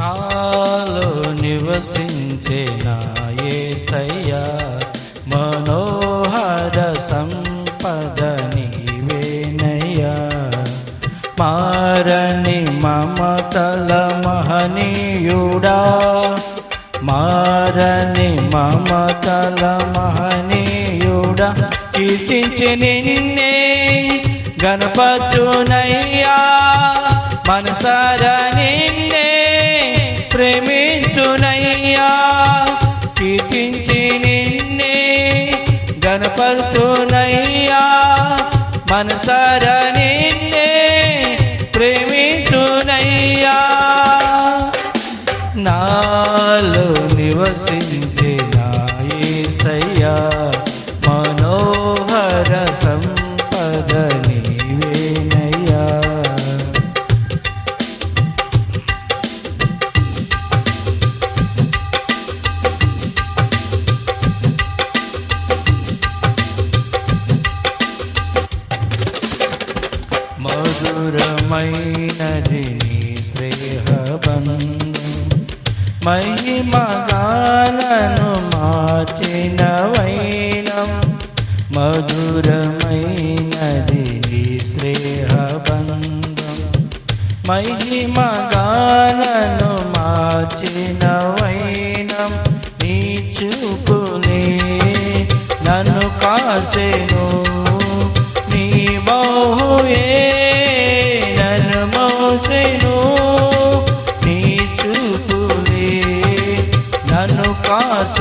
ఆలో నివసించే నా సయ్యా. మనోహర సంపద నీవేనయ్యా మారని మమతల మహనీయుడా. మారని మమతల మహనీయుడా. కీర్తించి నిన్నే గణపతునయ్యా. మనసారా నిన్నే ప్రేమించునయ్యా. కీర్తించి నిన్నే గణపతునయ్యా మనసారా నిన్నే ప్రేమించునయ్యా. నాలో నివసించే నా మనోహర సంపద మధురమైనది నీ స్నేహబంధం. మహిమగాలను మాచిన వైనం. మధురమైనది నీ స్నేహబంధం. మహిమగాలను మార్చిన వైనం. నీ చూపులే నన్ను కాసెను.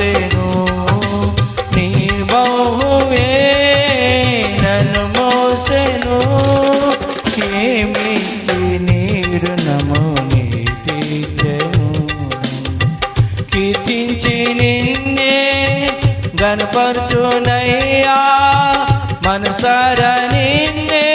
కాసెను నీ మోహే నన్ను మోసెను. నీరు నమోని తీర్చెను కీర్తించి నిన్నే గణపరచునయ్యా. నిన్నే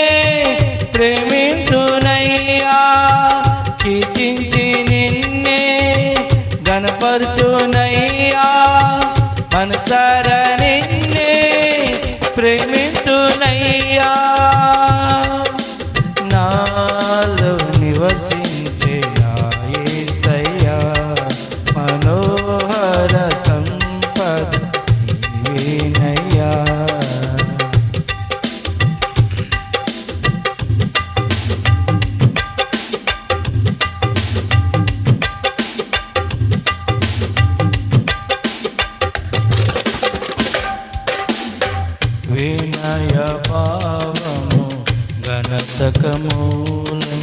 మూలం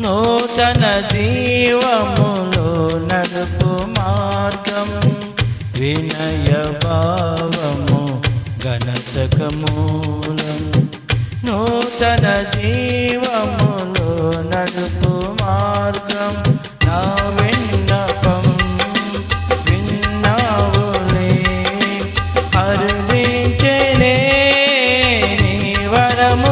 నూతన జీవములో నడుపు మార్గం వినయ భావము గణతక మూలం నూతన జీవములో నడుపు మార్గం నా విన్నపం విన్నావులే. అరువించనే నీ వరములే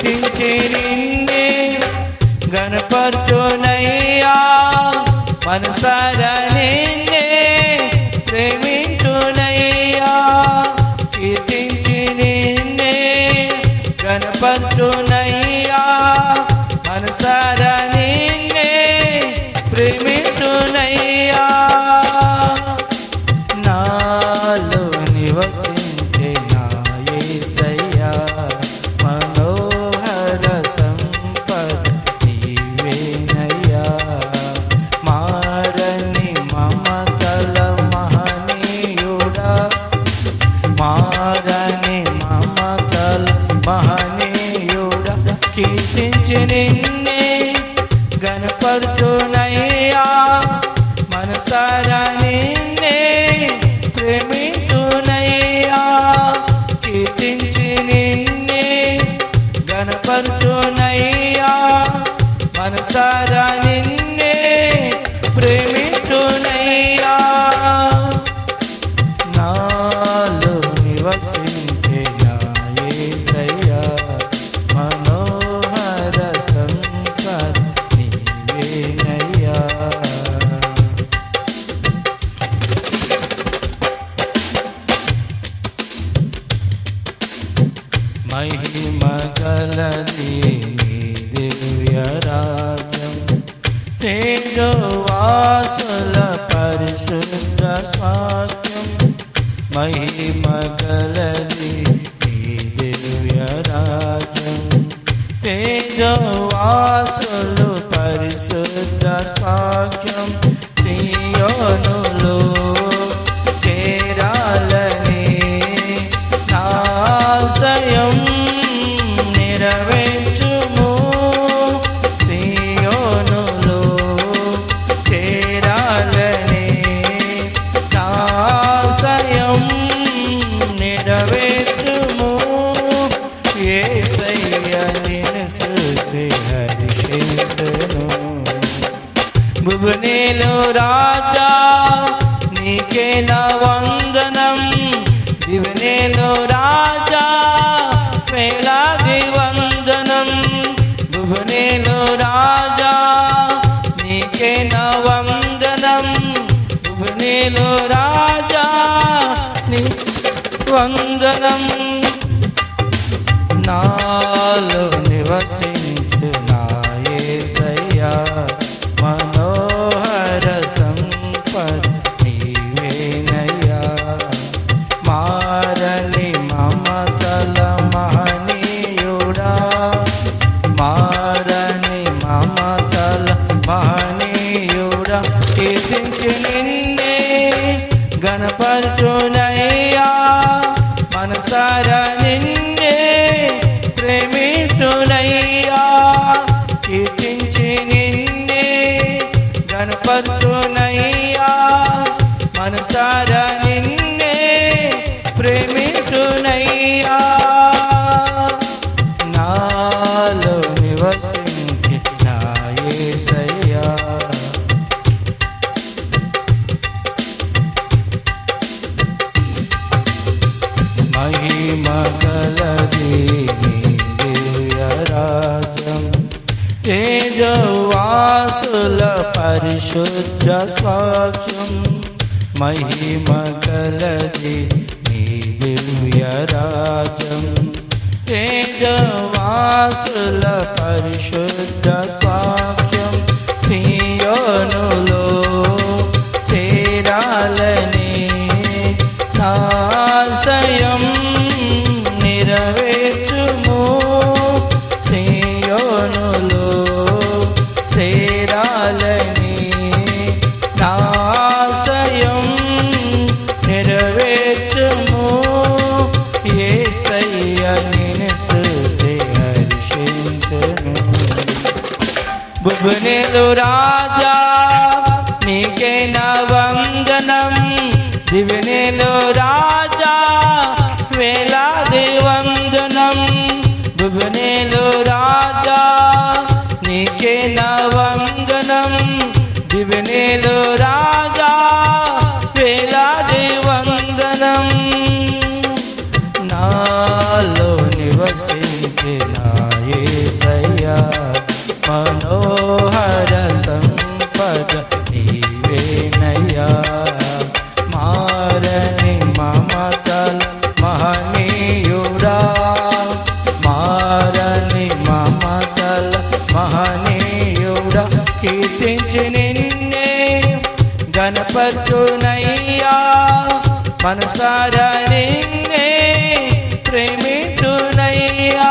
కీర్తించి నిన్నే గణపరచునయ్యా మనసార నిన్నే ప్రేమించునయ్యా. కీర్తించి నిన్నే గణపరచునయ్యా మనసార నిన్నే പരിശുദ്ധ സ്വാക്യം മഹിമകളി ദിവ്യരാജം തേജവാസലു പരിശുദ്ധ സ്വാക്യം రాజా నీకే నా వందనం. నేను రాజా నీ వందనం. నాలో నివసి గణపరచునయ్యా మనసారా నిన్నే ప్రేమితునయ్యా కీర్తించి నిన్నే గణపతునయ్యా. మనసారా తేజవాసుల పరిశుద్ధ స్వాక్షం మహిమగలది నీ దివ్యరాజం తేజవాసుల పరిశుద్ధ సాక్ష్యం సియోనులో బుబునేలు రాజా నీకే నా వందనం? దివినేలు రాజా వేలాది వందనం. బుబునేలు రాజా నీకే నా వందనం? దివినేలు రాజా మనోహర సంపద నీవేనయ్యా మారని మమతల మహనీయుడా. మారని మమతల మహనీయుడా. కీర్తించి నిన్నే గణపతునయ్యా మనసారా నిన్నే ప్రేమితునయ్యా